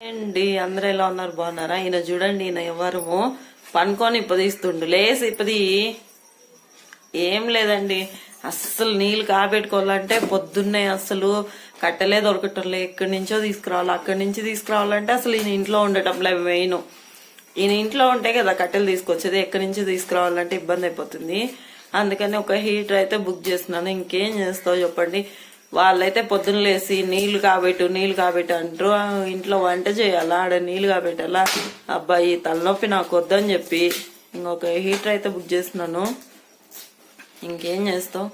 అండి అందరూ ఎలా ఉన్నారు? బాగున్నారా? ఈయన చూడండి ఈయన ఎవరు? పనుకొని ఇప్పదీస్తుండు. లేసి ఇప్పది. ఏం లేదండి. అస్సలు నీళ్ళు కాబెట్టుకోవాలంటే పొద్దున్నే అస్సలు కట్టలే దొరకటంలే ఎక్కడి నుంచో తీసుకురావాలి అక్కడి నుంచి తీసుకురావాలంటే అసలు ఈయన ఇంట్లో ఉండటంలే మెయిన్. ఈయన ఇంట్లో ఉంటే కదా కట్టెలు తీసుకొచ్చేది ఎక్కడి నుంచి తీసుకురావాలంటే ఇబ్బంది అయిపోతుంది. అందుకని ఒక హీటర్ అయితే బుక్ చేస్తున్నాను. ఇంకేం చేస్తావు చెప్పండి? వాళ్ళైతే పొద్దున్న లేసి నీళ్ళు కాబెట్టు నీళ్ళు కాబెట్టు అంటారు. ఇంట్లో వంట చేయాలా? ఆడ నీళ్ళు కాబెట్టాలా? అబ్బాయి తలనొప్పి నాకు వద్దని చెప్పి ఇంకొక హీటర్ అయితే బుక్ చేస్తున్నాను. ఇంకేం చేస్తావు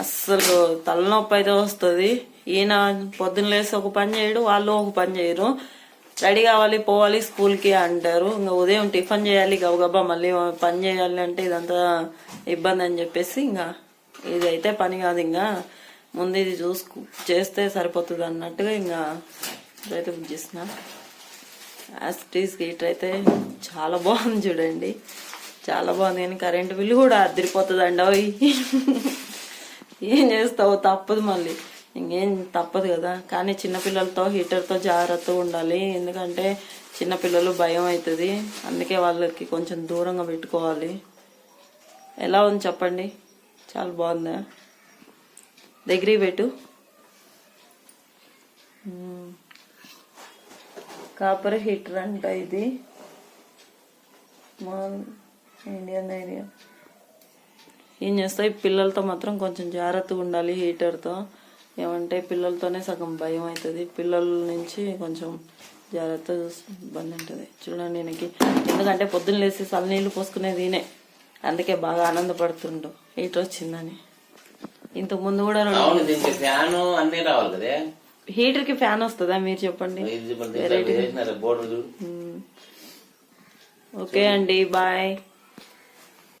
అస్సలు తలనొప్పి అయితే వస్తుంది. ఈయన పొద్దున్న లేసి ఒక పని చేయడు వాళ్ళు ఒక పని చేయరు. రెడీ కావాలి పోవాలి స్కూల్కి అంటారు. ఇంకా ఉదయం టిఫిన్ చేయాలి గబగబా మళ్ళీ పని చేయాలి అంటే ఇదంతా ఇబ్బంది అని చెప్పేసి ఇంకా ఇదైతే పని కాదు ఇంకా. ముందు ఇది చూసుకు చేస్తే సరిపోతుంది అన్నట్టుగా ఇంకా ఇదైతే బుక్ చేసిన యాస్టీస్ హీటర్ అయితే చాలా బాగుంది చూడండి. చాలా బాగుంది కానీ కరెంటు బిల్లు కూడా అదిరిపోతుంది అండి అవి. ఏం చేస్తావు తప్పదు మళ్ళీ. ఇంకేం తప్పదు కదా. కానీ చిన్నపిల్లలతో హీటర్తో జాగ్రత్తగా ఉండాలి. ఎందుకంటే చిన్నపిల్లలు భయం అవుతుంది. అందుకే వాళ్ళకి కొంచెం దూరంగా పెట్టుకోవాలి. ఎలా ఉంది చెప్పండి? చాలా బాగుందా? దగ్గరికి పెట్టు. కాపర్ హీటర్ అంట ఇది. మా ఇండియన్ ఐడియా. ఏం చేస్తాయి పిల్లలతో మాత్రం కొంచెం జాగ్రత్తగా ఉండాలి హీటర్తో. ఏమంటే పిల్లలతోనే సగం భయం అవుతుంది. పిల్లల నుంచి కొంచెం జాగ్రత్త ఇబ్బంది ఉంటుంది. చూడండి ఈయనకి. ఎందుకంటే పొద్దున్న లేసి చల్లనీళ్ళు పోసుకునేది ఈయనే. అందుకే బాగా ఆనందపడుతుండు. హీటర్ వచ్చిందని. ఇంతకు ముందు కూడా రెండు అవును దీనికి ఫ్యాన్ అన్ని రావాలి కదే. హీటర్కి ఫ్యాన్ వస్తుందా మీరు చెప్పండి? బోర్డు. ఓకే అండి బాయ్.